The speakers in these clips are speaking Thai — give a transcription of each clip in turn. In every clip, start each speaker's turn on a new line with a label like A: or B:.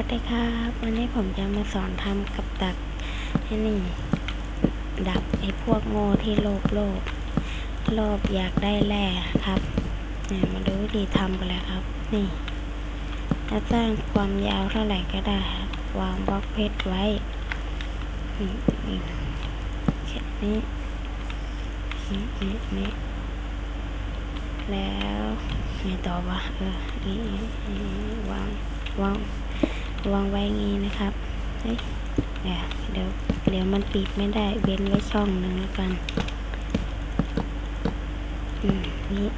A: วัสดีครับวันนี้ผมจะมาสอนทำกับดักให้นี่ ดักไอ้พวกโง่ที่โลภโลภโลภอยากได้แร่ครับเนี่ยมาดูวิธีทำกันเลยครับ นี่จะสร้างความยาวเท่าไหร่ก็ได้ครับวางบล็อกเพชรไว้นี่นี่แค่นี้นี่นี่นี่แล้วไงต่อวะเออนี่นี่นี่วางวาง วางไว้งี้นะครับเฮ้ยเดี๋ยวเดี๋ยวมันปิดไม่ได้เว้นไว้ช่องหนึ่งแล้วกันอืมนี่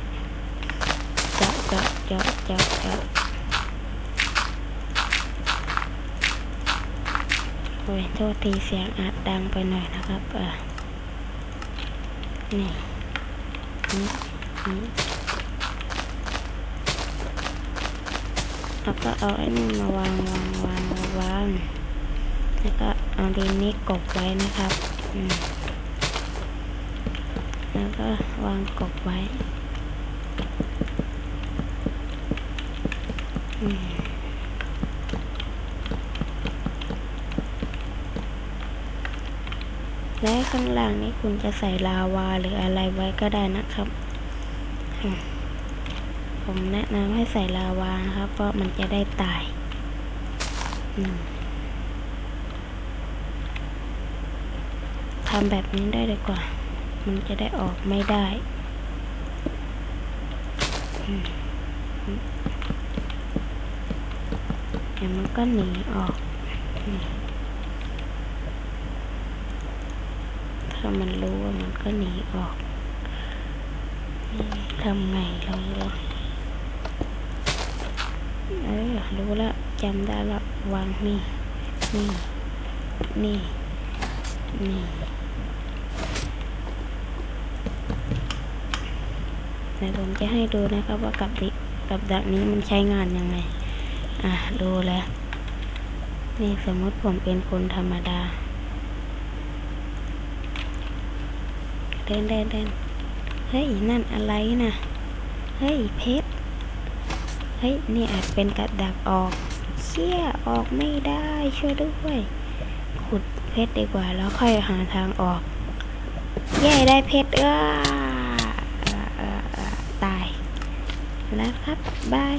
A: เจาะเจาะเจาะเจาะเจาะโอ้ยโทษทีเสียงอาจดังไปหน่อยนะครับอะนี่นี่นี่ แล้วก็เอาไอ้นี่มาวางวางวางวางแล้วก็เอาดินนี้กบไว้นะครับอืมแล้วก็วางกบไว้และข้างล่างนี้คุณจะใส่ลาวาหรืออะไรไว้ก็ได้นะครับอืม ผมแนะนำให้ใส่ลาวานะครับ เพราะมันจะได้ตายทำแบบนี้ได้ดีกว่า มันจะได้ออกไม่ได้ เดี๋ยวมันก็หนีออก ถ้ามันรู้ว่ามันก็หนีออก ทำไงลองลอง เออรู้แล้วจำได้แล้ววางนี่นี่นี่นี่เดี๋ยวผมจะให้ดูนะครับว่ากับดิกับดักนี้มันใช้งานยังไง อะดูแล้ว นี่สมมติผมเป็นคนธรรมดาเดินเดินเดินเฮ้ยนั่นอะไรนะเฮ้ยเพชร เฮ้ยนี่อาจเป็นกระดักออกเชี่ยออกไม่ได้ช่วยด้วย ขุดเพชรดีกว่าแล้วค่อยหาทางออก แย่ได้เพชรเอ้อเอ่อเอ่อเอ่อตายแล้วครับบาย